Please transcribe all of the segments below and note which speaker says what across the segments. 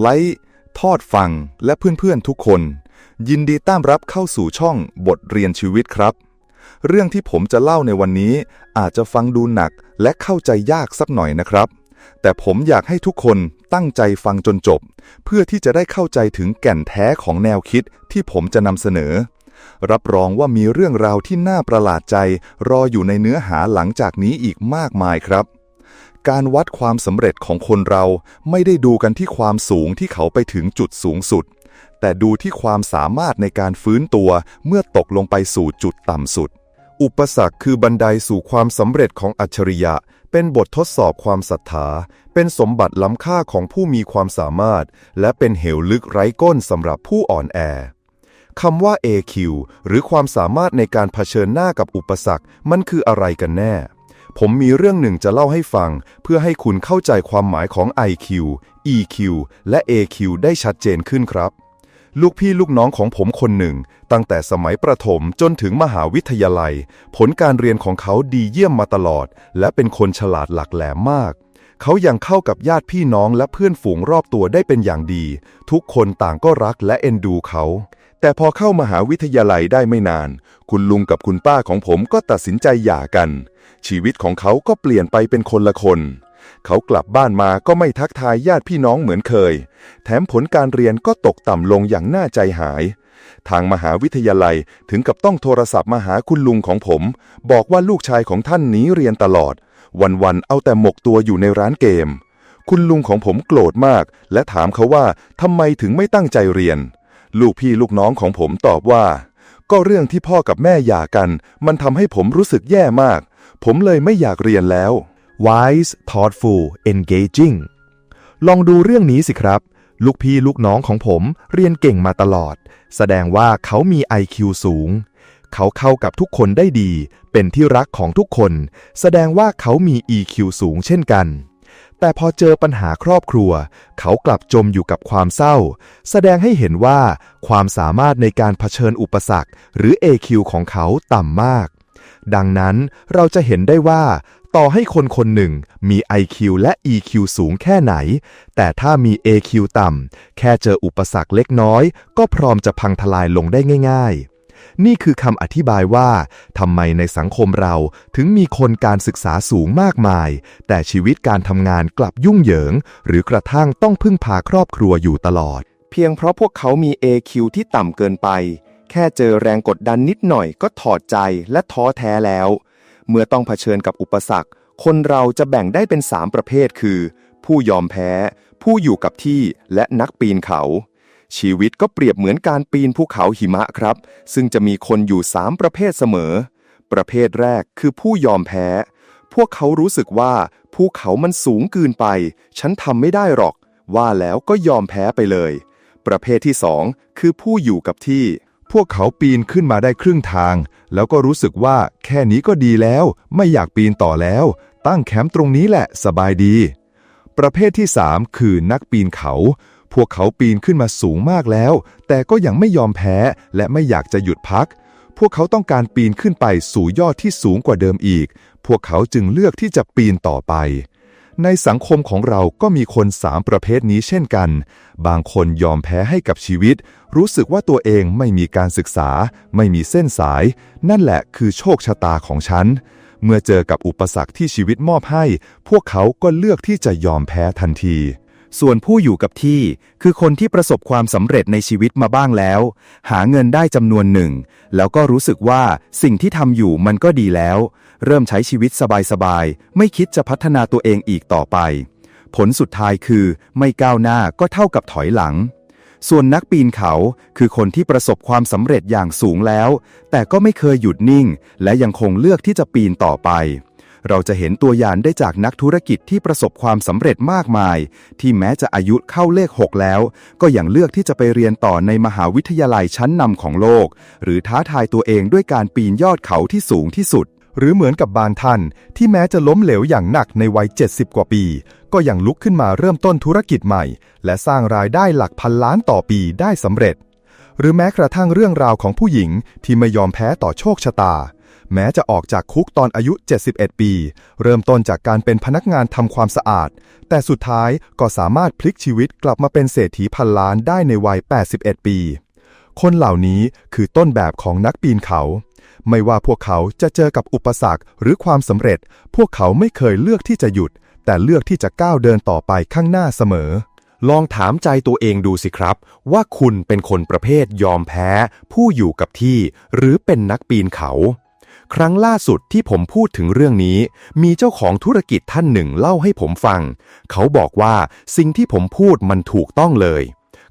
Speaker 1: ไลค์ทอดฟังและเพื่อนๆทุกคน ยินดีต้อนรับเข้าสู่ช่องบทเรียนชีวิตครับ เรื่องที่ผมจะเล่าในวันนี้อาจจะฟังดูหนักและเข้าใจยากสักหน่อยนะครับ แต่ผมอยากให้ทุกคนตั้งใจฟังจนจบ เพื่อที่จะได้เข้าใจถึงแก่นแท้ของแนวคิดที่ผมจะนำเสนอ รับรองว่ามีเรื่องราวที่น่าประหลาดใจ รออยู่ในเนื้อหาหลังจากนี้อีกมากมายครับ การวัดความสำเร็จของคนเราไม่ได้ดูกันที่ความสูงที่เขาไปถึงจุดสูงสุด แต่ดูที่ความสามารถในการฟื้นตัวเมื่อตกลงไปสู่จุดต่ำสุด อุปสรรคคือบันไดสู่ความสำเร็จของอัจฉริยะ เป็นบททดสอบความศรัทธา เป็นสมบัติล้ำค่าของผู้มีความสามารถ และเป็นเหวลึกไร้ก้นสำหรับผู้อ่อนแอคำว่า AQ หรือความสามารถในการเผชิญหน้ากับอุปสรรคมันคืออะไรกันแน่ ผมมีเรื่องหนึ่งจะเล่าให้ฟัง เพื่อให้คุณเข้าใจความหมายของ IQ EQ และ AQ ได้ชัดเจนขึ้นครับ ลูกพี่ลูกน้องของผมคนหนึ่ง ตั้งแต่สมัยประถมจนถึงมหาวิทยาลัย ผลการเรียนของเขาดีเยี่ยมมาตลอด และเป็นคนฉลาดหลักแหลมมากเขายังเข้ากับญาติพี่น้องและเพื่อนฝูงรอบตัวได้เป็นอย่างดี ทุกคนต่างก็รักและเอ็นดูเขา แต่พอเข้ามหาวิทยาลัยได้ไม่นาน คุณลุงกับคุณป้าของผมก็ตัดสินใจหย่ากัน ชีวิตของเขาก็เปลี่ยนไปเป็นคนละคน เขากลับบ้านมาก็ไม่ทักทายญาติพี่น้องเหมือนเคย แถมผลการเรียนก็ตกต่ำลงอย่างน่าใจหาย ทางมหาวิทยาลัยถึงกับต้องโทรศัพท์มาหาคุณลุงของผม บอกว่าลูกชายของท่านหนีเรียนตลอด วันๆเอาแต่หมกตัวอยู่ในร้านเกม คุณลุงของผมโกรธมาก และถามเขาว่าทำไมถึงไม่ตั้งใจเรียน ลูกพี่ลูกน้องของผมตอบว่า ก็เรื่องที่พ่อกับแม่หย่ากัน มันทำให้ผมรู้สึกแย่มาก ผมเลยไม่อยากเรียนแล้ว
Speaker 2: wise thoughtful engaging ลองดูเรื่องนี้สิครับ ลูกพี่ลูกน้องของผมเรียนเก่งมาตลอด แสดงว่าเขามี IQ สูง เขาเข้ากับทุกคนได้ดี เป็นที่รักของทุกคน แสดงว่าเขามี EQ สูงเช่นกัน แต่พอเจอปัญหาครอบครัว เขากลับจมอยู่กับความเศร้า แสดงให้เห็นว่าความสามารถในการเผชิญอุปสรรค หรือ AQ ของเขาต่ำมาก ดังนั้นเราจะเห็นได้ว่า ต่อให้คนคนหนึ่งมี IQ และ EQ สูงแค่ไหน แต่ถ้ามี AQ ต่ำ แค่เจออุปสรรคเล็กน้อย ก็พร้อมจะพังทลายลงได้ง่าย ๆ นี่คือคำอธิบายว่าทำไมในสังคมเราถึงมีคนการศึกษาสูงมากมาย แต่ชีวิตการทำงานกลับยุ่งเหยิง หรือกระทั่งต้องพึ่งพาครอบครัวอยู่ตลอด
Speaker 3: เพียงเพราะพวกเขามี AQ ที่ต่ำเกินไป แค่เจอแรงกดดันนิดหน่อยก็ถอดใจและท้อแท้แล้ว เมื่อต้องเผชิญกับอุปสรรค คนเราจะแบ่งได้เป็น 3 ประเภทคือ ผู้ยอมแพ้ ผู้อยู่กับที่และนักปีนเขา ชีวิตก็เปรียบเหมือนการปีนภูเขาหิมะครับ ซึ่งจะมีคนอยู่ 3 ประเภทเสมอ ประเภทแรกคือผู้ยอมแพ้ พวกเขารู้สึกว่าภูเขามันสูงเกินไป ฉันทำไม่ได้หรอก ว่าแล้วก็ยอมแพ้ไปเลย ประเภทที่สองคือผู้อยู่กับที่
Speaker 1: พวกเขาปีนขึ้นมาได้ครึ่งทาง แล้วก็รู้สึกว่าแค่นี้ก็ดีแล้ว ไม่อยากปีนต่อแล้ว ตั้งแคมป์ตรงนี้แหละสบายดี ประเภทที่ 3 คือนักปีนเขา พวกเขาปีนขึ้นมาสูงมากแล้ว แต่ก็ยังไม่ยอมแพ้และไม่อยากจะหยุดพัก พวกเขาต้องการปีนขึ้นไปสู่ยอดที่สูงกว่าเดิมอีก พวกเขาจึงเลือกที่จะปีนต่อไป ในสังคมของเราก็มีคนสามประเภทนี้เช่นกัน บางคนยอมแพ้ให้กับชีวิต รู้สึกว่าตัวเองไม่มีการศึกษา ไม่มีเส้นสาย นั่นแหละคือโชคชะตาของฉันเมื่อเจอกับอุปสรรคที่ชีวิตมอบให้ พวกเขาก็เลือกที่จะยอมแพ้ทันที
Speaker 2: ส่วนผู้อยู่กับที่คือคนที่ประสบความสำเร็จในชีวิตมาบ้างแล้ว หาเงินได้จำนวนหนึ่ง แล้วก็รู้สึกว่าสิ่งที่ทำอยู่มันก็ดีแล้ว เริ่มใช้ชีวิตสบายๆ ไม่คิดจะพัฒนาตัวเองอีกต่อไป ผลสุดท้ายคือไม่ก้าวหน้าก็เท่ากับถอยหลัง ส่วนนักปีนเขาคือคนที่ประสบความสำเร็จอย่างสูงแล้ว แต่ก็ไม่เคยหยุดนิ่ง และยังคงเลือกที่จะปีนต่อไป เราจะเห็นตัวอย่างได้จากนักธุรกิจที่ประสบความสำเร็จมากมาย ที่แม้จะอายุเข้าเลข 6 แล้ว ก็ยังเลือกที่จะไปเรียนต่อในมหาวิทยาลัยชั้นนำของโลก หรือท้าทายตัวเองด้วยการปีนยอดเขาที่สูงที่สุด
Speaker 1: หรือเหมือนกับบางท่าน ที่แม้จะล้มเหลวอย่างหนักในวัย 70 กว่าปี ก็ยังลุกขึ้นมาเริ่มต้นธุรกิจใหม่ และสร้างรายได้หลักพันล้านต่อปีได้สำเร็จ หรือแม้กระทั่งเรื่องราวของผู้หญิงที่ไม่ยอมแพ้ต่อโชคชะตา
Speaker 2: แม้จะออกจากคุกตอนอายุ 71 ปี เริ่มต้นจากการเป็นพนักงานทำความสะอาด แต่สุดท้ายก็สามารถพลิกชีวิตกลับมาเป็นเศรษฐีพันล้านได้ในวัย 81 ปี คนเหล่านี้คือต้นแบบของนักปีนเขา ไม่ว่าพวกเขาจะเจอกับอุปสรรคหรือความสำเร็จ พวกเขาไม่เคยเลือกที่จะหยุด แต่เลือกที่จะก้าวเดินต่อไปข้างหน้าเสมอ
Speaker 3: ลองถามใจตัวเองดูสิครับ ว่าคุณเป็นคนประเภทยอมแพ้ ผู้อยู่กับที่ หรือเป็นนักปีนเขา ครั้งล่าสุดที่ผมพูดถึงเรื่องนี้ มีเจ้าของธุรกิจท่านหนึ่งเล่าให้ผมฟัง เขาบอกว่าสิ่งที่ผมพูดมันถูกต้องเลย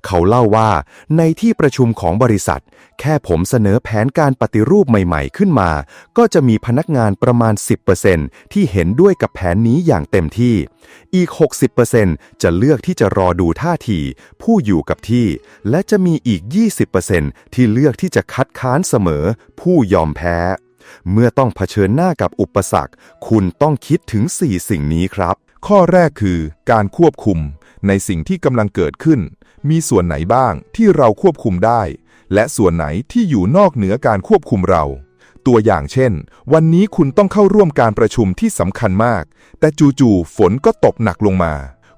Speaker 3: เขาเล่าว่า ในที่ประชุมของบริษัท แค่ผมเสนอแผนการปฏิรูปใหม่ๆขึ้นมา ก็จะมีพนักงานประมาณ 10%ที่เห็นด้วยกับแผนนี้อย่างเต็มที่ อีก 60%จะเลือกที่จะรอดูท่าที ผู้อยู่กับที่ และจะมีอีก 20%ที่เลือกที่จะคัดค้านเสมอ ผู้ยอมแพ้ เมื่อต้องเผชิญหน้ากับอุปสรรค คุณต้องคิดถึง 4 สิ่งนี้ครับ
Speaker 1: ข้อแรกคือ การควบคุม ในสิ่งที่กำลังเกิดขึ้น มีส่วนไหนบ้างที่เราควบคุมได้ และส่วนไหนที่อยู่นอกเหนือการควบคุมเรา ตัวอย่างเช่น วันนี้คุณต้องเข้าร่วมการประชุมที่สำคัญมาก แต่จู่ๆฝนก็ตกหนักลงมา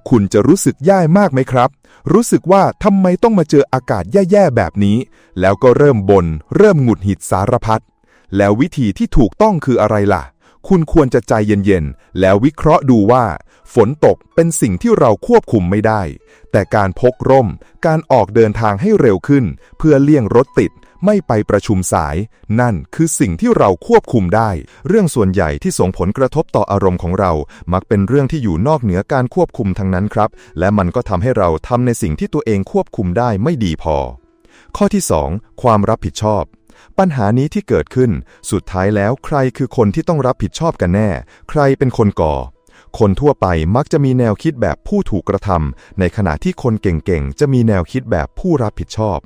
Speaker 1: คุณจะรู้สึกแย่มากไหมครับ รู้สึกว่าทำไมต้องมาเจออากาศแย่ๆแบบนี้ แล้วก็เริ่มบน่นเริ่มหงุดหงิดสารพัด แล้ววิธีที่ถูกต้องคืออะไรล่ะ คุณควรจะใจเย็นๆ แล้ววิเคราะห์ดูว่า ฝนตกเป็นสิ่งที่เราควบคุมไม่ได้ แต่การพกร่ม การออกเดินทางให้เร็วขึ้น เพื่อเลี่ยงรถติด ไม่ไปประชุมสาย นั่นคือสิ่งที่เราควบคุมได้ เรื่องส่วนใหญ่ที่ส่งผลกระทบต่ออารมณ์ของเรา มักเป็นเรื่องที่อยู่นอกเหนือการควบคุมทั้งนั้นครับ และมันก็ทำให้เราทำในสิ่งที่ตัวเองควบคุมได้ไม่ดีพอ ข้อที่ 2 ความรับผิดชอบ ปัญหานี้ที่เกิดขึ้น สุดท้ายแล้วใครคือคนที่ต้องรับผิดชอบกันแน่ ใครเป็นคนก่อ คนทั่วไปมักจะมีแนวคิดแบบผู้ถูกกระทำในขณะที่คนเก่งๆ จะมีแนวคิดแบบผู้รับผิดชอบ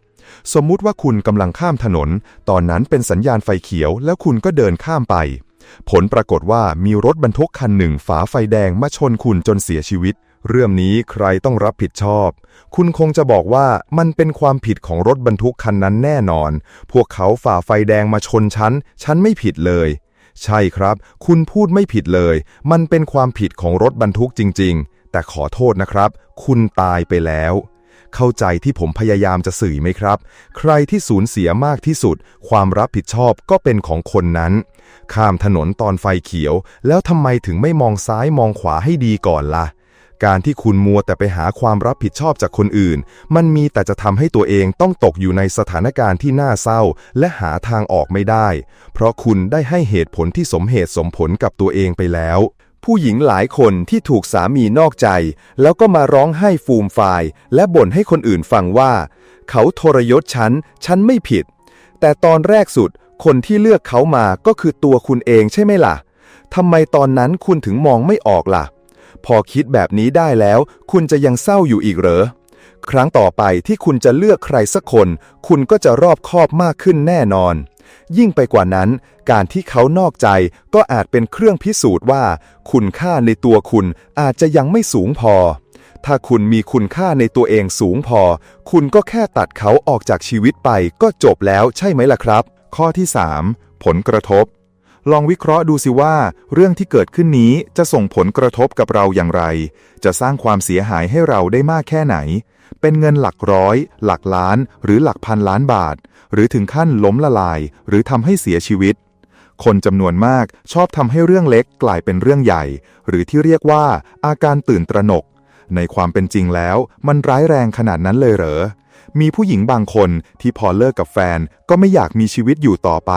Speaker 1: สมมุติว่าคุณกำลังข้ามถนน ตอนนั้นเป็นสัญญาณไฟเขียว แล้วคุณก็เดินข้ามไป ผลปรากฏว่ามีรถบรรทุกคันหนึ่งฝาไฟแดงมาชนคุณจนเสียชีวิต เรื่องนี้ใครต้องรับผิดชอบ คุณคงจะบอกว่ามันเป็นความผิดของรถบรรทุกคันนั้นแน่นอน พวกเขาฝ่าไฟแดงมาชนฉัน ฉันไม่ผิดเลย ใช่ครับ คุณพูดไม่ผิดเลย มันเป็นความผิดของรถบรรทุกจริง ๆ แต่ขอโทษนะครับ คุณตายไปแล้ว เข้าใจที่ผมพยายามจะสื่อไหมครับ ใครที่สูญเสียมากที่สุด ความรับผิดชอบก็เป็นของคนนั้น ข้ามถนนตอนไฟเขียว แล้วทำไมถึงไม่มองซ้ายมองขวาให้ดีก่อนล่ะ การที่คุณมัวแต่ไปหาความรับผิดชอบจากคนอื่น มันมีแต่จะทำให้ตัวเองต้องตกอยู่ในสถานการณ์ที่น่าเศร้า และหาทางออกไม่ได้ เพราะคุณได้ให้เหตุผลที่สมเหตุสมผลกับตัวเองไปแล้ว ผู้หญิงหลายคนที่ถูกสามีนอกใจ แล้วก็มาร้องไห้ฟูมฟายและบ่นให้คนอื่นฟังว่า เขาทรยศฉัน ฉันไม่ผิด แต่ตอนแรกสุด คนที่เลือกเขามาก็คือตัวคุณเองใช่ไหมล่ะทำไมตอนนั้นคุณถึงมองไม่ออกล่ะ พอคิดแบบนี้ได้แล้ว คุณจะยังเศร้าอยู่อีกเหรอ ครั้งต่อไปที่คุณจะเลือกใครสักคน คุณก็จะรอบคอบมากขึ้นแน่นอน ยิ่งไปกว่านั้น การที่เขานอกใจก็อาจเป็นเครื่องพิสูจน์ว่า คุณค่าในตัวคุณอาจจะยังไม่สูงพอ ถ้าคุณมีคุณค่าในตัวเองสูงพอ คุณก็แค่ตัดเขาออกจากชีวิตไปก็จบแล้วใช่ไหมล่ะครับ ข้อที่ 3 ผลกระทบ ลองวิเคราะห์ดูสิว่า เรื่องที่เกิดขึ้นนี้จะส่งผลกระทบกับเราอย่างไร จะสร้างความเสียหายให้เราได้มากแค่ไหน เป็นเงินหลักร้อย หลักล้าน หรือหลักพันล้านบาท หรือถึงขั้นล้มละลาย หรือทำให้เสียชีวิต คนจำนวนมากชอบทำให้เรื่องเล็กกลายเป็นเรื่องใหญ่ หรือที่เรียกว่า อาการตื่นตระหนก ในความเป็นจริงแล้ว มันร้ายแรงขนาดนั้นเลยเหรอ มีผู้หญิงบางคนที่พอเลิกกับแฟนก็ไม่อยากมีชีวิตอยู่ต่อไป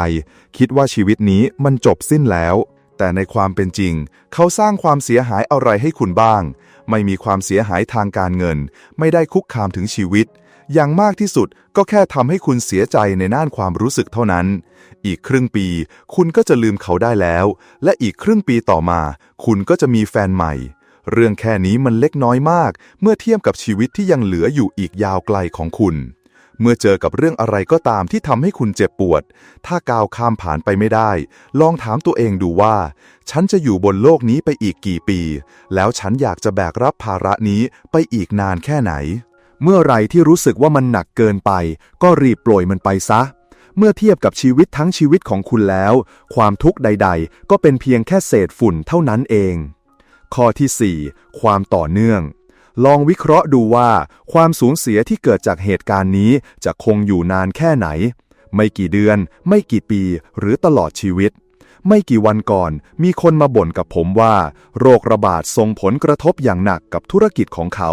Speaker 1: คิดว่าชีวิตนี้มันจบสิ้นแล้ว แต่ในความเป็นจริง เขาสร้างความเสียหายอะไรให้คุณบ้าง ไม่มีความเสียหายทางการเงิน ไม่ได้คุกคามถึงชีวิต อย่างมากที่สุดก็แค่ทำให้คุณเสียใจในน่านความรู้สึกเท่านั้น อีกครึ่งปี คุณก็จะลืมเขาได้แล้ว และอีกครึ่งปีต่อมา คุณก็จะมีแฟนใหม่ เรื่องแค่นี้มันเล็กน้อยมาก เมื่อเทียบกับชีวิตที่ยังเหลืออยู่อีกยาวไกลของคุณ เมื่อเจอกับเรื่องอะไรก็ตามที่ทำให้คุณเจ็บปวด ถ้าก้าวข้ามผ่านไปไม่ได้ ลองถามตัวเองดูว่า ฉันจะอยู่บนโลกนี้ไปอีกกี่ปี แล้วฉันอยากจะแบกรับภาระนี้ไปอีกนานแค่ไหน เมื่อไรที่รู้สึกว่ามันหนักเกินไป ก็รีบปล่อยมันไปซะ
Speaker 3: เมื่อเทียบกับชีวิตทั้งชีวิตของคุณแล้ว ความทุกข์ใด ๆ ก็เป็นเพียงแค่เศษฝุ่นเท่านั้นเอง ข้อที่ 4 ความต่อเนื่อง ลองวิเคราะห์ดูว่า ความสูญเสียที่เกิดจากเหตุการณ์นี้จะคงอยู่นานแค่ไหน ไม่กี่เดือน ไม่กี่ปี หรือตลอดชีวิต ไม่กี่วันก่อน มีคนมาบ่นกับผมว่า โรคระบาดส่งผลกระทบอย่างหนักกับธุรกิจของเขา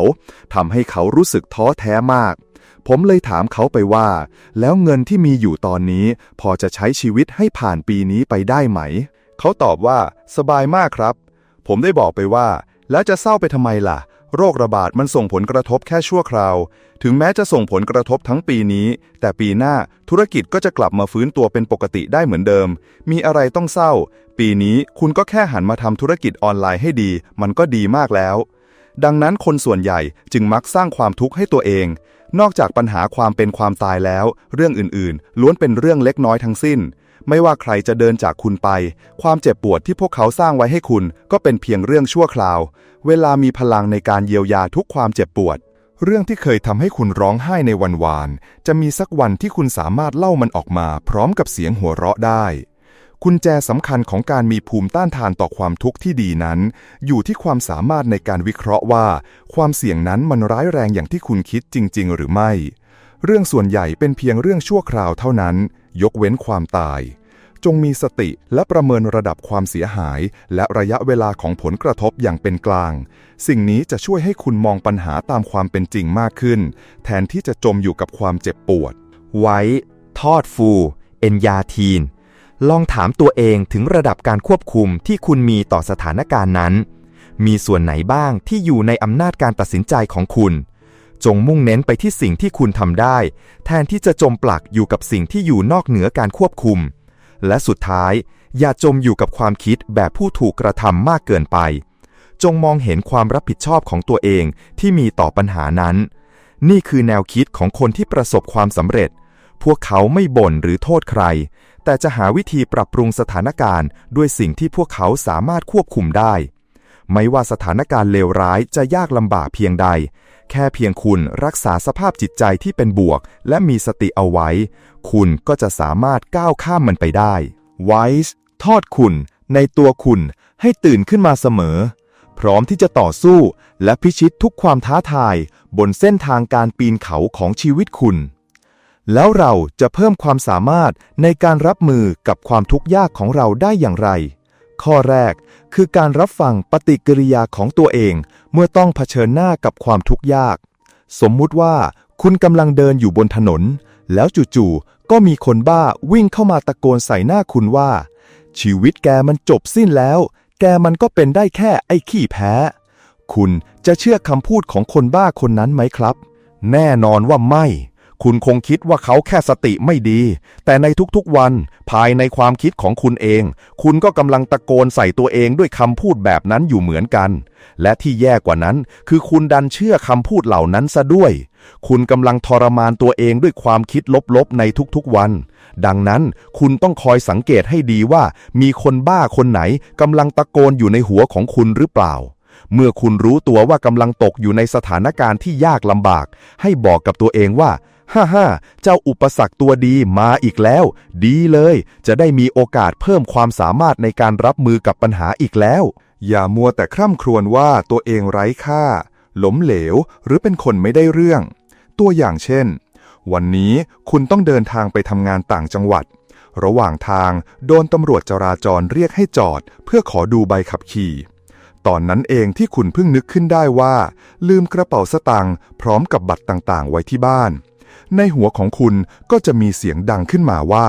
Speaker 3: ทำให้เขารู้สึกท้อแท้มากผมเลยถามเขาไปว่า แล้วเงินที่มีอยู่ตอนนี้ พอจะใช้ชีวิตให้ผ่านปีนี้ไปได้ไหม เขาตอบว่า สบายมากครับ ผมได้บอกไปว่า แล้วจะเศร้าไปทำไมล่ะ โรคระบาดมันส่งผลกระทบแค่ชั่วคราว ถึงแม้จะส่งผลกระทบทั้งปีนี้ แต่ปีหน้าธุรกิจก็จะกลับมาฟื้นตัวเป็นปกติได้เหมือนเดิม มีอะไรต้องเศร้า ปีนี้คุณก็แค่หันมาทำธุรกิจออนไลน์ให้ดี มันก็ดีมากแล้ว ดังนั้นคนส่วนใหญ่จึงมักสร้างความทุกข์ให้ตัวเอง นอกจากปัญหาความเป็นความตายแล้ว เรื่องอื่นๆ ล้วนเป็นเรื่องเล็กน้อยทั้งสิ้น ไม่ว่าใครจะเดินจากคุณไป ความเจ็บปวดที่พวกเขาสร้างไว้ให้คุณก็เป็นเพียงเรื่องชั่วคราว เวลามีพลังในการเยียวยาทุกความเจ็บปวด เรื่องที่เคยทำให้คุณร้องไห้ในวันวาน จะมีสักวันที่คุณสามารถเล่ามันออกมา พร้อมกับเสียงหัวเราะได้กุญแจสำคัญของการมีภูมิต้านทานต่อความทุกข์ที่ดีนั้น อยู่ที่ความสามารถในการวิเคราะห์ว่า ความเสี่ยงนั้นมันร้ายแรงอย่างที่คุณคิดจริง ๆ หรือไม่ เรื่องส่วนใหญ่เป็นเพียงเรื่องชั่วคราวเท่านั้น ยกเว้นความตาย จงมีสติและประเมินระดับความเสียหาย และระยะเวลาของผลกระทบอย่างเป็นกลาง สิ่งนี้จะช่วยให้คุณมองปัญหาตามความเป็นจริงมากขึ้น แทนที่จะจมอยู่กับความเจ็บปวด
Speaker 2: ไว้ ทอดฟู เอนยาทีน ลองถามตัวเองถึงระดับการควบคุมที่คุณมีต่อสถานการณ์นั้น มีส่วนไหนบ้างที่อยู่ในอำนาจการตัดสินใจของคุณ จงมุ่งเน้นไปที่สิ่งที่คุณทำได้ แทนที่จะจมปลักอยู่กับสิ่งที่อยู่นอกเหนือการควบคุม และสุดท้าย อย่าจมอยู่กับความคิดแบบผู้ถูกกระทำมากเกินไป จงมองเห็นความรับผิดชอบของตัวเองที่มีต่อปัญหานั้น นี่คือแนวคิดของคนที่ประสบความสำเร็จ พวกเขาไม่บ่นหรือโทษใคร แต่จะหาวิธีปรับปรุงสถานการณ์ ด้วยสิ่งที่พวกเขาสามารถควบคุมได้ ไม่ว่าสถานการณ์เลวร้ายจะยากลำบากเพียงใด แค่เพียงคุณรักษาสภาพจิตใจที่เป็นบวก และมีสติเอาไว้ คุณก็จะสามารถก้าวข้ามมันไปได้
Speaker 3: ไวส์ทอดคุณ ในตัวคุณให้ตื่นขึ้นมาเสมอ พร้อมที่จะต่อสู้ และพิชิตทุกความท้าทาย บนเส้นทางการปีนเขาของชีวิตคุณ แล้วเราจะเพิ่มความสามารถในการรับมือกับความทุกข์ยากของเราได้อย่างไร ข้อแรกคือการรับฟังปฏิกิริยาของตัวเอง เมื่อต้องเผชิญหน้ากับความทุกข์ยาก สมมุติว่าคุณกำลังเดินอยู่บนถนน แล้วจู่ๆก็มีคนบ้าวิ่งเข้ามาตะโกนใส่หน้าคุณว่า ชีวิตแกมันจบสิ้นแล้ว แกมันก็เป็นได้แค่ไอ้ขี้แพ้ คุณจะเชื่อคำพูดของคนบ้าคนนั้นไหมครับ แน่นอนว่าไม่ คุณคงคิดว่าเขาแค่สติไม่ดี แต่ในทุกๆวัน ภายในความคิดของคุณเอง คุณก็กำลังตะโกนใส่ตัวเองด้วยคำพูดแบบนั้นอยู่เหมือนกัน และที่แย่กว่านั้น คือคุณดันเชื่อคำพูดเหล่านั้นซะด้วย คุณกำลังทรมานตัวเองด้วยความคิดลบๆในทุกๆวัน ดังนั้นคุณต้องคอยสังเกตให้ดีว่า มีคนบ้าคนไหนกำลังตะโกนอยู่ในหัวของคุณหรือเปล่าเมื่อคุณรู้ตัวว่ากำลังตกอยู่ในสถานการณ์ที่ยากลำบาก ให้บอกกับตัวเองว่า ฮ่าฮ่าเจ้าอุปสรรคตัวดีมาอีกแล้ว ดีเลย จะได้มีโอกาสเพิ่มความสามารถในการรับมือกับปัญหาอีกแล้ว อย่ามัวแต่คร่ำครวญว่าตัวเองไร้ค่าหลมเหลว หรือเป็นคนไม่ได้เรื่อง ตัวอย่างเช่น วันนี้คุณต้องเดินทางไปทำงานต่างจังหวัด ระหว่างทางโดนตำรวจจราจรเรียกให้จอด เพื่อขอดูใบขับขี่ ตอนนั้นเองที่คุณเพิ่งนึกขึ้นได้ว่า ลืมกระเป๋าสตางค์พร้อมกับบัตรต่างๆ ไว้ที่บ้าน ในหัวของคุณก็จะมีเสียงดังขึ้นมาว่า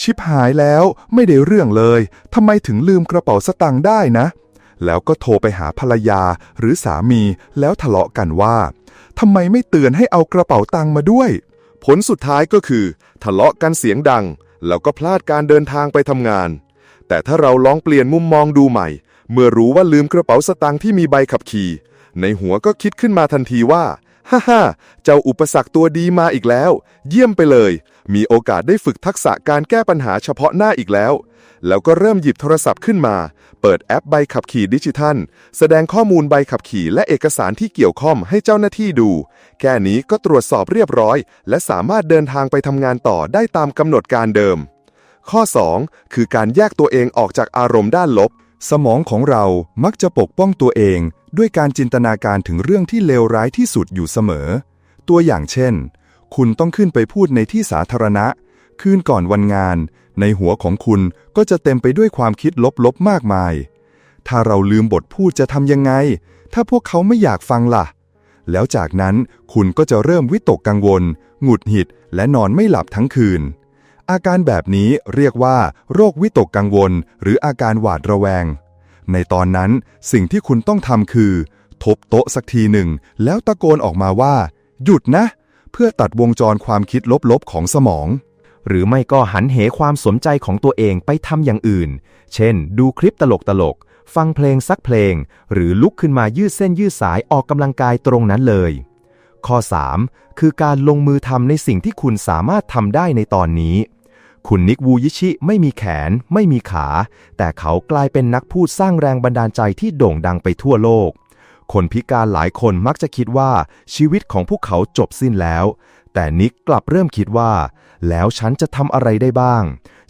Speaker 3: ชิบหายแล้วไม่ได้เรื่องเลยทำไมถึงลืมกระเป๋าสตางค์ได้นะ แล้วก็โทรไปหาภรรยาหรือสามีแล้วทะเลาะกันว่าทำไมไม่เตือนให้เอากระเป๋าตังค์มาด้วย ผลสุดท้ายก็คือ ทะเลาะกันเสียงดัง แล้วก็พลาดการเดินทางไปทำงาน แต่ถ้าเราลองเปลี่ยนมุมมองดูใหม่ เมื่อรู้ว่าลืมกระเป๋าสตางค์ที่มีใบขับขี่ ในหัวก็คิดขึ้นมาทันทีว่า ฮ่าฮ่าเจ้าอุปสรรคตัวดีมาอีกแล้ว เยี่ยมไปเลย มีโอกาสได้ฝึกทักษะการแก้ปัญหาเฉพาะหน้าอีกแล้ว แล้วก็เริ่มหยิบโทรศัพท์ขึ้นมา เปิดแอปใบขับขี่ดิจิทัล แสดงข้อมูลใบขับขี่และเอกสารที่เกี่ยวข้องให้เจ้าหน้าที่ดู แค่นี้ก็ตรวจสอบเรียบร้อย และสามารถเดินทางไปทำงานต่อได้ตามกำหนดการเดิม ข้อ 2 คือการแยกตัวเองออกจากอารมณ์ด้านลบ
Speaker 1: สมองของเรามักจะปกป้องตัวเอง ด้วยการจินตนาการถึงเรื่องที่เลวร้ายที่สุดอยู่เสมอ ตัวอย่างเช่น คุณต้องขึ้นไปพูดในที่สาธารณะ คืนก่อนวันงาน ในหัวของคุณก็จะเต็มไปด้วยความคิดลบๆมากมาย ถ้าเราลืมบทพูดจะทำยังไง ถ้าพวกเขาไม่อยากฟังล่ะ แล้วจากนั้นคุณก็จะเริ่มวิตกกังวล หงุดหงิด และนอนไม่หลับทั้งคืน อาการแบบนี้เรียกว่า โรควิตกกังวล หรืออาการหวาดระแวง ในตอนนั้นสิ่งที่คุณต้องทำคือ ทบโต๊ะสักทีหนึ่ง แล้วตะโกนออกมาว่า หยุดนะ เพื่อตัดวงจรความคิดลบๆของสมอง
Speaker 2: หรือไม่ก็หันเหความสนใจของตัวเองไปทำอย่างอื่น เช่น ดูคลิปตลกๆ ฟังเพลงสักเพลง หรือลุกขึ้นมายืดเส้นยืดสายออกกำลังกายตรงนั้นเลย ข้อ 3 คือการลงมือทำในสิ่งที่คุณสามารถทำได้ในตอนนี้ คุณนิกวูยิชิไม่มีแขน ไม่มีขา แต่เขากลายเป็นนักพูดสร้างแรงบันดาลใจที่โด่งดังไปทั่วโลก คนพิการหลายคนมักจะคิดว่าชีวิตของพวกเขาจบสิ้นแล้ว แต่นิกกลับเริ่มคิดว่า แล้วฉันจะทำอะไรได้บ้าง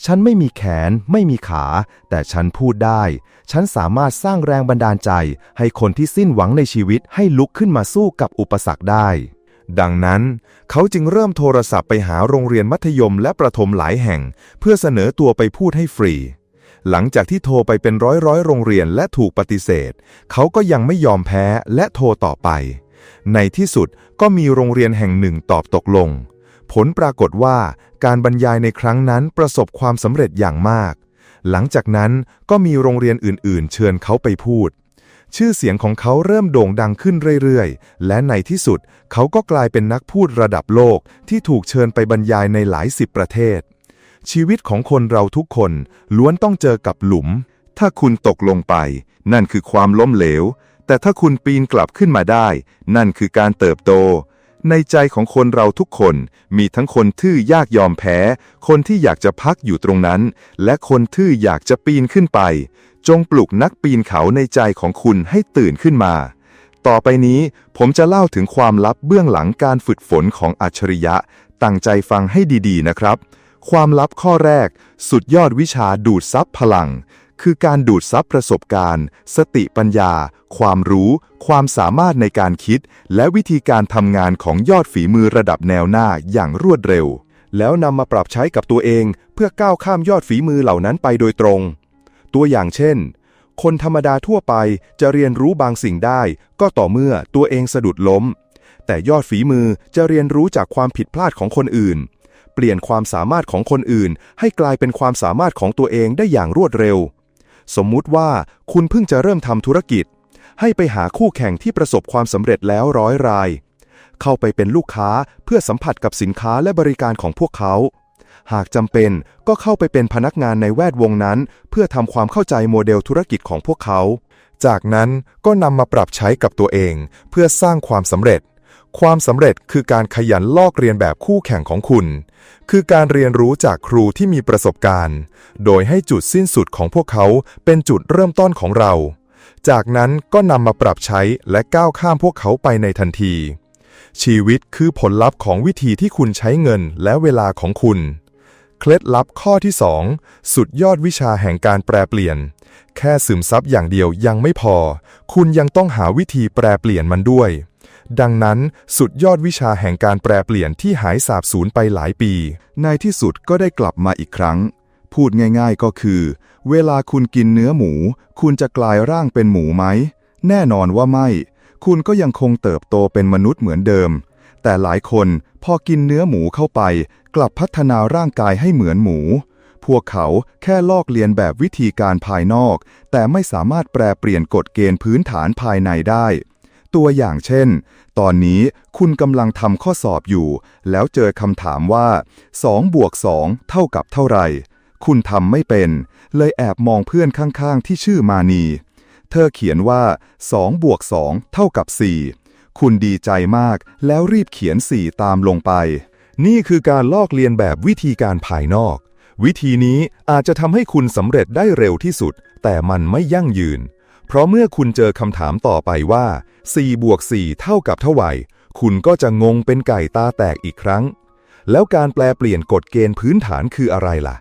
Speaker 2: ฉันไม่มีแขน ไม่มีขา แต่ฉันพูดได้ ฉันสามารถสร้างแรงบันดาลใจ ให้คนที่สิ้นหวังในชีวิตให้ลุกขึ้นมาสู้กับอุปสรรคได้
Speaker 1: ดังนั้น เขาจึงเริ่มโทรศัพท์ไปหาโรงเรียนมัธยมและประถมหลายแห่ง เพื่อเสนอตัวไปพูดให้ฟรี หลังจากที่โทรไปเป็นร้อยร้อยๆโรงเรียนและถูกปฏิเสธ เขาก็ยังไม่ยอมแพ้และโทรต่อไป ในที่สุดก็มีโรงเรียนแห่งหนึ่งตอบตกลง ผลปรากฏว่าการบรรยายในครั้งนั้นประสบความสำเร็จอย่างมาก หลังจากนั้นก็มีโรงเรียนอื่น ๆ เชิญเขาไปพูด ชื่อเสียงของเขาเริ่มโด่งดังขึ้นเรื่อยๆ และในที่สุด เขาก็กลายเป็นนักพูดระดับโลกที่ถูกเชิญไปบรรยายในหลายสิบประเทศ ชีวิตของคนเราทุกคนล้วนต้องเจอกับหลุม ถ้าคุณตกลงไป นั่นคือความล้มเหลว แต่ถ้าคุณปีนกลับขึ้นมาได้ นั่นคือการเติบโต ในใจของคนเราทุกคนมีทั้งคนทื่อยากยอมแพ้ คนที่อยากจะพักอยู่ตรงนั้น และคนทื่ออยากจะปีนขึ้นไป จงปลุกนักปีนเขาในใจของคุณให้ตื่นขึ้นมา ต่อไปนี้ผมจะเล่าถึงความลับเบื้องหลังการฝึกฝนของอัจฉริยะ ตั้งใจฟังให้ดีๆนะครับ ความลับข้อแรก สุดยอดวิชาดูดซับพลัง คือการดูดซับประสบการณ์ สติปัญญา ความรู้ ความสามารถในการคิด และวิธีการทำงานของยอดฝีมือระดับแนวหน้าอย่างรวดเร็ว แล้วนำมาปรับใช้กับตัวเอง เพื่อก้าวข้ามยอดฝีมือเหล่านั้นไปโดยตรง ตัวอย่างเช่น คนธรรมดาทั่วไปจะเรียนรู้บางสิ่งได้ ก็ต่อเมื่อตัวเองสะดุดล้ม แต่ยอดฝีมือจะเรียนรู้จากความผิดพลาดของคนอื่น เปลี่ยนความสามารถของคนอื่น ให้กลายเป็นความสามารถของตัวเองได้อย่างรวดเร็ว สมมุติว่าคุณเพิ่งจะเริ่มทำธุรกิจ ให้ไปหาคู่แข่งที่ประสบความสำเร็จแล้วร้อยราย เข้าไปเป็นลูกค้าเพื่อสัมผัสกับสินค้าและบริการของพวกเขา หากจำเป็นก็เข้าไปเป็นพนักงานในแวดวงนั้น เพื่อทำความเข้าใจโมเดลธุรกิจของพวกเขา จากนั้นก็นำมาปรับใช้กับตัวเอง เพื่อสร้างความสำเร็จ ความสำเร็จคือการขยันลอกเรียนแบบคู่แข่งของคุณ คือการเรียนรู้จากครูที่มีประสบการณ์ โดยให้จุดสิ้นสุดของพวกเขาเป็นจุดเริ่มต้นของเรา จากนั้นก็นำมาปรับใช้และก้าวข้ามพวกเขาไปในทันทีชีวิตคือผลลัพธ์ของวิธีที่คุณใช้เงินและเวลาของคุณ เคล็ดลับข้อที่ 2 สุดยอดวิชาแห่งการแปรเปลี่ยน แค่ซึมซับอย่างเดียวยังไม่พอ คุณยังต้องหาวิธีแปรเปลี่ยนมันด้วย ดังนั้นสุดยอดวิชาแห่งการแปรเปลี่ยนที่หายสาบสูญไปหลายปี ในที่สุดก็ได้กลับมาอีกครั้ง พูดง่ายๆก็คือ เวลาคุณกินเนื้อหมู คุณจะกลายร่างเป็นหมูไหม แน่นอนว่าไม่ คุณก็ยังคงเติบโตเป็นมนุษย์เหมือนเดิม แต่หลายคนพอกินเนื้อหมูเข้าไป กลับพัฒนาร่างกายให้เหมือนหมู พวกเขาแค่ลอกเลียนแบบวิธีการภายนอก แต่ไม่สามารถแปรเปลี่ยนกฎเกณฑ์พื้นฐานภายในได้ ตัวอย่างเช่น ตอนนี้คุณกำลังทำข้อสอบอยู่ แล้วเจอคำถามว่า2บวก2เท่ากับเท่าไหร่ คุณทำไม่เป็น เลยแอบมองเพื่อนข้างๆ ที่ชื่อมานี เธอเขียนว่า2บวก2เท่ากับ4 คุณดีใจมาก แล้วรีบเขียน4ตามลงไป นี่คือการลอกเลียนแบบวิธีการภายนอก วิธีนี้อาจจะทำให้คุณสำเร็จได้เร็วที่สุด แต่มันไม่ยั่งยืน เพราะเมื่อคุณเจอคำถามต่อไปว่า4บวก4เท่ากับเท่าไหร่ คุณก็จะงงเป็นไก่ตาแตกอีกครั้ง แล้วการแปลเปลี่ยนกฎเกณฑ์พื้นฐานคืออะไรล่ะ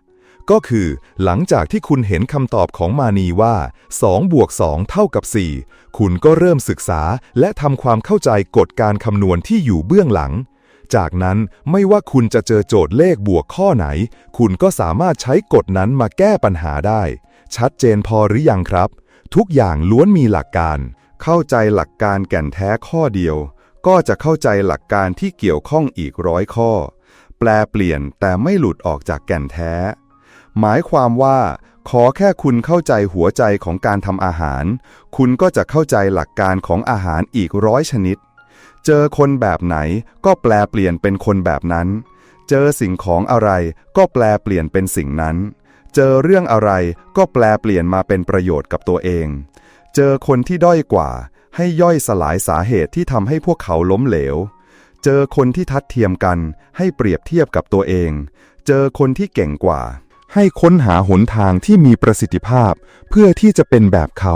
Speaker 1: ก็คือหลังจากที่คุณเห็นคำตอบของมานีว่า2บวก2เท่ากับ 4 คุณก็เริ่มศึกษาและทำความเข้าใจกฎการคำนวณที่อยู่เบื้องหลัง จากนั้นไม่ว่าคุณจะเจอโจทย์เลขบวกข้อไหน คุณก็สามารถใช้กฎนั้นมาแก้ปัญหาได้ ชัดเจนพอหรือยังครับ ทุกอย่างล้วนมีหลักการ เข้าใจหลักการแก่นแท้ข้อเดียว ก็จะเข้าใจหลักการที่เกี่ยวข้องอีกร้อยข้อ แปลเปลี่ยนแต่ไม่หลุดออกจากแก่นแท้ หมายความว่า ขอแค่คุณเข้าใจหัวใจของการทำอาหาร คุณก็จะเข้าใจหลักการของอาหารอีกร้อยชนิด เจอคนแบบไหนก็แปลเปลี่ยนเป็นคนแบบนั้น เจอสิ่งของอะไรก็แปลเปลี่ยนเป็นสิ่งนั้น เจอเรื่องอะไรก็แปลเปลี่ยนมาเป็นประโยชน์กับตัวเอง เจอคนที่ด้อยกว่า ให้ย่อยสลายสาเหตุที่ทำให้พวกเขาล้มเหลวเจอคนที่ทัดเทียมกันให้เปรียบเทียบกับตัวเอง เจอคนที่เก่งกว่า ให้ค้นหาหนทางที่มีประสิทธิภาพ เพื่อที่จะเป็นแบบเขา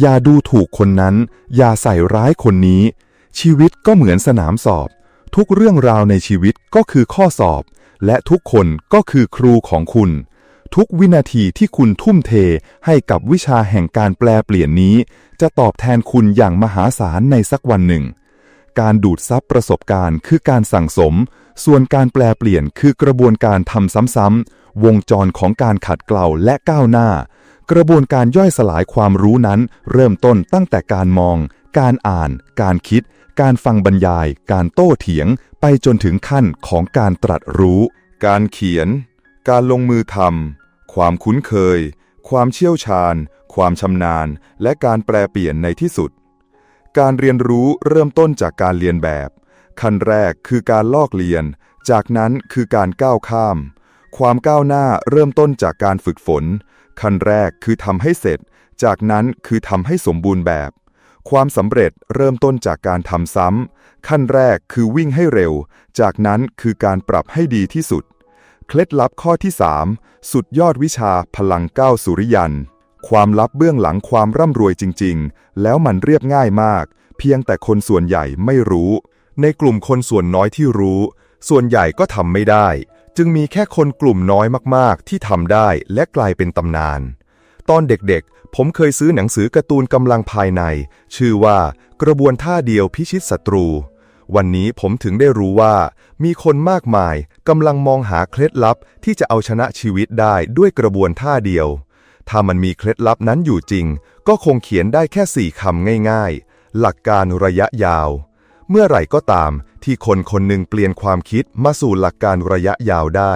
Speaker 1: อย่าดูถูกคนนั้น อย่าใส่ร้ายคนนี้ ชีวิตก็เหมือนสนามสอบ ทุกเรื่องราวในชีวิตก็คือข้อสอบ และทุกคนก็คือครูของคุณ ทุกวินาทีที่คุณทุ่มเทให้กับวิชาแห่งการแปลเปลี่ยนนี้ จะตอบแทนคุณอย่างมหาศาลในสักวันหนึ่ง การดูดซับประสบการณ์คือการสั่งสม ส่วนการแปลเปลี่ยนคือกระบวนการทำซ้ำๆ วงจรของการขัดเกลาและก้าวหน้า กระบวนการย่อยสลายความรู้นั้น เริ่มต้นตั้งแต่การมอง การอ่าน การคิด การฟังบรรยาย การโต้เถียง ไปจนถึงขั้นของการตรัสรู้ การเขียน การลงมือทำความคุ้นเคย ความเชี่ยวชาญ ความชำนาญ และการแปลเปลี่ยนในที่สุด การเรียนรู้เริ่มต้นจากการเรียนแบบ ขั้นแรกคือการลอกเรียน จากนั้นคือการก้าวข้าม ความก้าวหน้าเริ่มต้นจากการฝึกฝน ขั้นแรกคือทำให้เสร็จ จากนั้นคือทำให้สมบูรณ์แบบ ความสำเร็จเริ่มต้นจากการทำซ้ำ ขั้นแรกคือวิ่งให้เร็ว จากนั้นคือการปรับให้ดีที่สุด เคล็ดลับข้อที่ 3 สุดยอดวิชาพลังก้าวสุริยัน ความลับเบื้องหลังความร่ำรวยจริง ๆ แล้วมันเรียบง่ายมาก เพียงแต่คนส่วนใหญ่ไม่รู้ ในกลุ่มคนส่วนน้อยที่รู้ ส่วนใหญ่ก็ทำไม่ได้ จึงมีแค่คนกลุ่มน้อยมากๆ ที่ทำได้และกลายเป็นตำนาน ตอนเด็กๆ ผมเคยซื้อหนังสือการ์ตูนกำลังภายใน ชื่อว่า กระบวนท่าเดียวพิชิตศัตรู วันนี้ผมถึงได้รู้ว่า มีคนมากมายกำลังมองหาเคล็ดลับที่จะเอาชนะชีวิตได้ด้วยกระบวนท่าเดียว ถ้ามันมีเคล็ดลับนั้นอยู่จริง ก็คงเขียนได้แค่สี่คำง่าย ๆ หลักการระยะยาว เมื่อไหร่ก็ตาม ที่คนคนหนึ่งเปลี่ยนความคิดมาสู่หลักการระยะยาวได้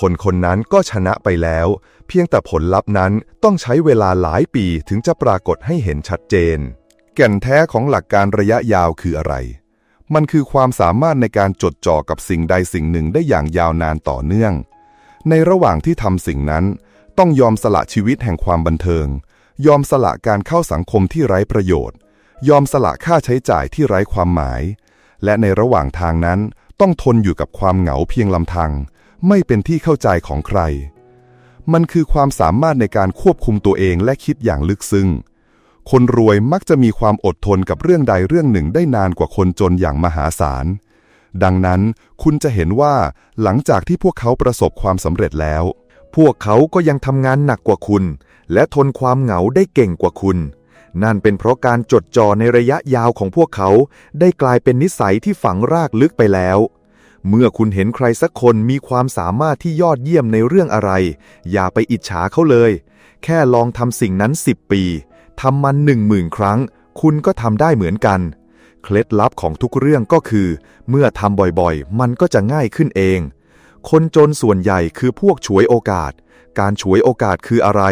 Speaker 1: คนคนนั้นก็ชนะไปแล้ว เพียงแต่ผลลัพธ์นั้นต้องใช้เวลาหลายปีถึงจะปรากฏให้เห็นชัดเจน แก่นแท้ของหลักการระยะยาวคืออะไร มันคือความสามารถในการจดจ่อกับสิ่งใดสิ่งหนึ่งได้อย่างยาวนานต่อเนื่อง ในระหว่างที่ทำสิ่งนั้น ต้องยอมสละชีวิตแห่งความบันเทิง ยอมสละการเข้าสังคมที่ไร้ประโยชน์ ยอมสละค่าใช้จ่ายที่ไร้ความหมาย และในระหว่างทางนั้นต้องทนอยู่กับความเหงาเพียงลำพัง ไม่เป็นที่เข้าใจของใคร มันคือความสามารถในการควบคุมตัวเองและคิดอย่างลึกซึ้งคนรวยมักจะมีความอดทนกับเรื่องใดเรื่องหนึ่งได้นานกว่าคนจนอย่างมหาศาล ดังนั้นคุณจะเห็นว่าหลังจากที่พวกเขาประสบความสำเร็จแล้ว พวกเขาก็ยังทำงานหนักกว่าคุณ และทนความเหงาได้เก่งกว่าคุณ นั่นเป็นเพราะการจดจ่อในระยะยาวของพวกเขา ได้กลายเป็นนิสัยที่ฝังรากลึกไปแล้ว เมื่อคุณเห็นใครสักคนมีความสามารถที่ยอดเยี่ยมในเรื่องอะไร อย่าไปอิจฉาเขาเลย แค่ลองทำสิ่งนั้นสิบปีทำมันหนึ่งหมื่นครั้ง คุณก็ทำได้เหมือนกัน เคล็ดลับของทุกเรื่องก็คือ เมื่อทำบ่อยๆ มันก็จะง่ายขึ้นเอง คนจนส่วนใหญ่คือพวกฉวยโอกาส การฉวยโอกาสคืออะไร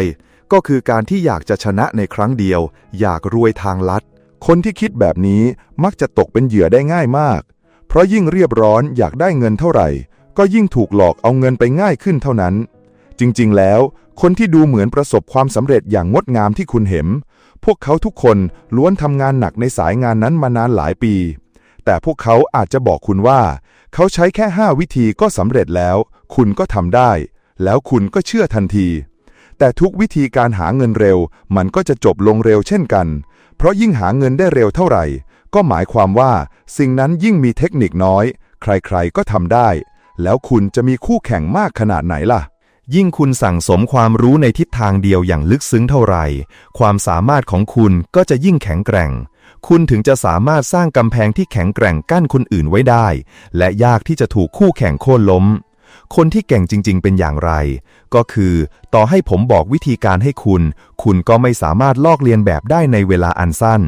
Speaker 1: ก็คือการที่อยากจะชนะในครั้งเดียว อยากรวยทางลัด คนที่คิดแบบนี้มักจะตกเป็นเหยื่อได้ง่ายมาก เพราะยิ่งเรียบร้อนอยากได้เงินเท่าไหร่ ก็ยิ่งถูกหลอกเอาเงินไปง่ายขึ้นเท่านั้น จริงๆ แล้ว คนที่ดูเหมือนประสบความสำเร็จอย่างงดงามที่คุณเห็น พวกเขาทุกคนล้วนทำงานหนักในสายงานนั้นมานานหลายปี แต่พวกเขาอาจจะบอกคุณว่า เขาใช้แค่ 5 วิธีก็สำเร็จแล้ว คุณก็ทำได้ แล้วคุณก็เชื่อทันที แต่ทุกวิธีการหาเงินเร็ว มันก็จะจบลงเร็วเช่นกัน เพราะยิ่งหาเงินได้เร็วเท่าไหร่ ก็หมายความว่าสิ่งนั้นยิ่งมีเทคนิคน้อย ใครๆก็ทำได้ แล้วคุณจะมีคู่แข่งมากขนาดไหนล่ะ
Speaker 2: ยิ่งคุณสั่งสมความรู้ในทิศทางเดียวอย่างลึกซึ้งเท่าไหร่ ความสามารถของคุณก็จะยิ่งแข็งแกร่ง คุณถึงจะสามารถสร้างกำแพงที่แข็งแกร่งกั้นคนอื่นไว้ได้ และยากที่จะถูกคู่แข่งโค่นล้ม คนที่เก่งจริง ๆ เป็นอย่างไร ก็คือ ต่อให้ผมบอกวิธีการให้คุณ คุณก็ไม่สามารถลอกเลียนแบบได้ในเวลาอันสั้น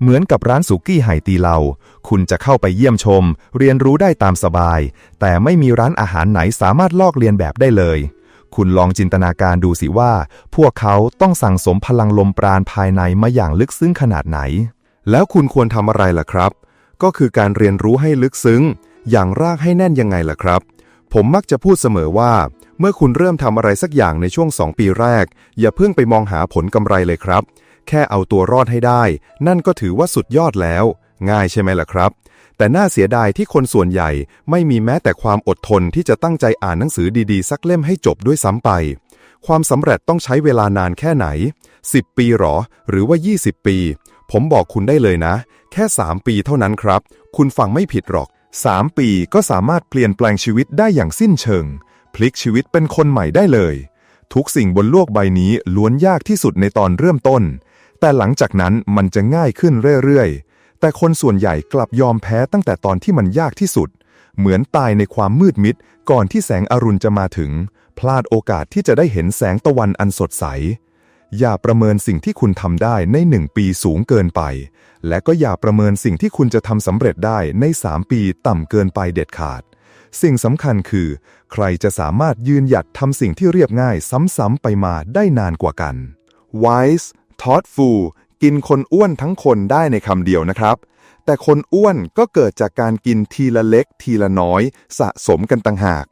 Speaker 2: เหมือนกับร้านสุกี้ไห่ตีเหลาคุณจะเข้าไปเยี่ยมชม เรียนรู้ได้ตามสบาย แต่ไม่มีร้านอาหารไหนสามารถลอกเลียนแบบได้เลย คุณลองจินตนาการดูสิว่า พวกเขาต้องสั่งสมพลังลมปราณภายในมาอย่างลึกซึ้งขนาดไหน
Speaker 3: แล้วคุณควรทำอะไรล่ะครับ ก็คือการเรียนรู้ให้ลึกซึ้ง อย่างรากให้แน่นยังไงล่ะครับ ผมมักจะพูดเสมอว่า เมื่อคุณเริ่มทำอะไรสักอย่างในช่วง 2 ปีแรก อย่าเพิ่งไปมองหาผลกำไรเลยครับ แค่เอาตัวรอดให้ได้ นั่นก็ถือว่าสุดยอดแล้ว ง่ายใช่ไหมล่ะครับ แต่น่าเสียดายที่คนส่วนใหญ่ไม่มีแม้แต่ความอดทนที่จะตั้งใจอ่านหนังสือดีๆ สักเล่มให้จบด้วยซ้ำไป ความสำเร็จต้องใช้เวลานานแค่ไหน 10 ปีหรอ หรือว่า 20 ปี ผมบอกคุณได้เลยนะ แค่ 3 ปีเท่านั้นครับ คุณฟังไม่ผิดหรอก 3 ปีก็สามารถเปลี่ยนแปลงชีวิตได้อย่างสิ้นเชิง พลิกชีวิตเป็นคนใหม่ได้เลย ทุกสิ่งบนโลกใบนี้ล้วนยากที่สุดในตอนเริ่มต้น แต่หลังจากนั้นมันจะง่ายขึ้นเรื่อยๆ แต่คนส่วนใหญ่กลับยอมแพ้ตั้งแต่ตอนที่มันยากที่สุด เหมือนตายในความมืดมิดก่อนที่แสงอรุณจะมาถึง พลาดโอกาสที่จะได้เห็นแสงตะวันอันสดใส อย่าประเมินสิ่งที่คุณทำได้ในหนึ่งปีสูงเกินไป และก็อย่าประเมินสิ่งที่คุณจะทำสำเร็จได้ใน 3 ปีต่ำเกินไปเด็ดขาด สิ่งสำคัญคือ ใครจะสามารถยืนหยัดทำสิ่งที่เรียบง่ายซ้ำๆไปมาได้นานกว่ากัน wise thoughtful กินคนอ้วนทั้งคนได้ในคำเดียวนะครับ แต่คนอ้วนก็เกิดจากการกินทีละเล็กทีละน้อย สะสมกันต่างหาก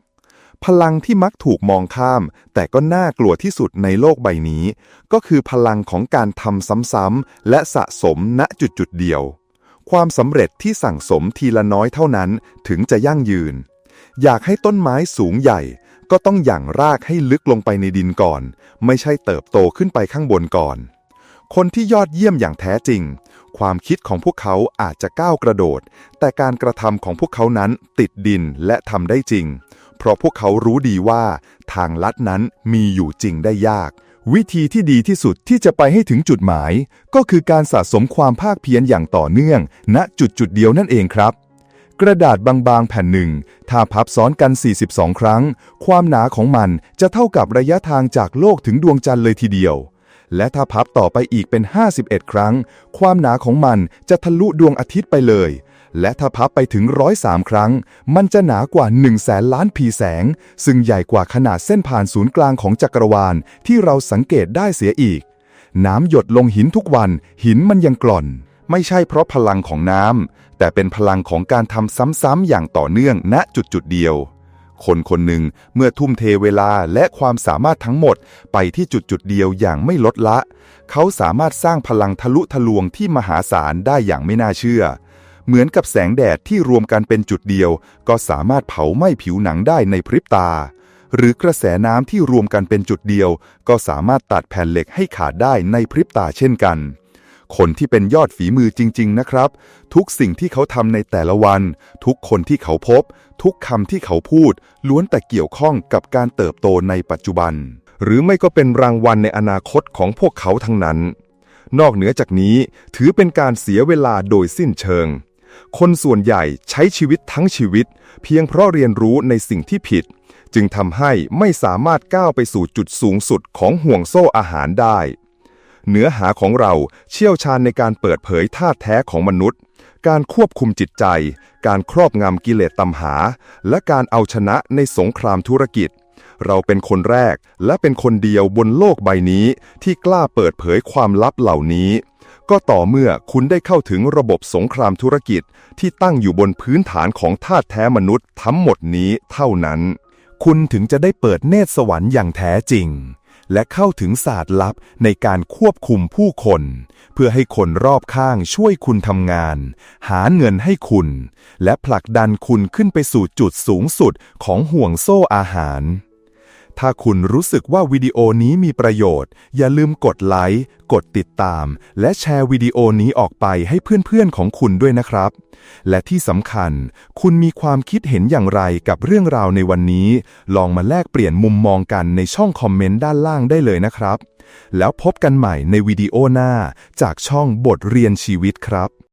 Speaker 3: พลังที่มักถูกมองข้าม แต่ก็น่ากลัวที่สุดในโลกใบนี้ ก็คือพลังของการทำซ้ำๆและสะสมณจุดจุดๆเดียว ความสำเร็จที่สั่งสมทีละน้อยเท่านั้นถึงจะยั่งยืน อยากให้ต้นไม้สูงใหญ่ ก็ต้องหยั่งรากให้ลึกลงไปในดินก่อน ไม่ใช่เติบโตขึ้นไปข้างบนก่อน คนที่ยอดเยี่ยมอย่างแท้จริง ความคิดของพวกเขาอาจจะก้าวกระโดด แต่การกระทำของพวกเขานั้นติดดินและทำได้จริง เพราะพวกเขารู้ดีว่า ทางลัดนั้นมีอยู่จริงได้ยาก วิธีที่ดีที่สุดที่จะไปให้ถึงจุดหมาย ก็คือการสะสมความภาคเพียรอย่างต่อเนื่อง ณจุดจุดเดียวนั่นเองครับกระดาษบางๆ แผ่นหนึ่ง ถ้าพับซ้อนกัน 42 ครั้ง ความหนาของมันจะเท่ากับระยะทางจากโลกถึงดวงจันทร์เลยทีเดียว และถ้าพับต่อไปอีกเป็น 51 ครั้ง ความหนาของมันจะทะลุดวงอาทิตย์ไปเลย และถ้าพับไปถึง 103 ครั้ง มันจะหนากว่า1แสนล้านปีแสง ซึ่งใหญ่กว่าขนาดเส้นผ่านศูนย์กลางของจักรวาลที่เราสังเกตได้เสียอีก น้ำหยดลงหินทุกวัน หินมันยังกล่อน ไม่ใช่เพราะพลังของน้ำแต่เป็นพลังของการทำซ้ำๆอย่างต่อเนื่องณจุดจุดเดียว คนคนหนึ่งเมื่อทุ่มเทเวลาและความสามารถทั้งหมดไปที่จุดจุดเดียวอย่างไม่ลดละ เขาสามารถสร้างพลังทะลุทะลวงที่มหาศาลได้อย่างไม่น่าเชื่อ เหมือนกับแสงแดดที่รวมกันเป็นจุดเดียว ก็สามารถเผาไหม้ผิวหนังได้ในพริบตา หรือกระแสน้ำที่รวมกันเป็นจุดเดียว ก็สามารถตัดแผ่นเหล็กให้ขาดได้ในพริบตาเช่นกัน คนที่เป็นยอดฝีมือจริง ๆ นะครับ ทุกสิ่งที่เขาทำในแต่ละวัน ทุกคนที่เขาพบ ทุกคำที่เขาพูด ล้วนแต่เกี่ยวข้องกับการเติบโตในปัจจุบัน หรือไม่ก็เป็นรางวัลในอนาคตของพวกเขาทั้งนั้นนอกเหนือจากนี้ถือเป็นการเสียเวลาโดยสิ้นเชิง คนส่วนใหญ่ใช้ชีวิตทั้งชีวิต เพียงเพราะเรียนรู้ในสิ่งที่ผิด จึงทำให้ไม่สามารถก้าวไปสู่จุดสูงสุดของห่วงโซ่อาหารได้ เนื้อหาของเราเชี่ยวชาญในการเปิดเผยท่าแท้ของมนุษย์ การควบคุมจิตใจ การครอบงำกิเลสตัมหา และการเอาชนะในสงครามธุรกิจเราเป็นคนแรกและเป็นคนเดียวบนโลกใบนี้ที่กล้าเปิดเผยความลับเหล่านี้ ก็ต่อเมื่อคุณได้เข้าถึงระบบสงครามธุรกิจที่ตั้งอยู่บนพื้นฐานของธาตุแท้มนุษย์ทั้งหมดนี้เท่านั้น คุณถึงจะได้เปิดเนตรสวรรค์อย่างแท้จริง
Speaker 2: และเข้าถึงศาสตร์ลับในการควบคุมผู้คน เพื่อให้คนรอบข้างช่วยคุณทำงาน หาเงินให้คุณ และผลักดันคุณขึ้นไปสู่จุดสูงสุดของห่วงโซ่อาหาร ถ้าคุณรู้สึกว่าวิดีโอนี้มีประโยชน์ อย่าลืมกดไลค์ กดติดตาม และแชร์วิดีโอนี้ออกไปให้เพื่อนๆของคุณด้วยนะครับ และที่สำคัญ คุณมีความคิดเห็นอย่างไรกับเรื่องราวในวันนี้ ลองมาแลกเปลี่ยนมุมมองกันในช่องคอมเมนต์ด้านล่างได้เลยนะครับ แล้วพบกันใหม่ในวิดีโอหน้าจากช่องบทเรียนชีวิตครับ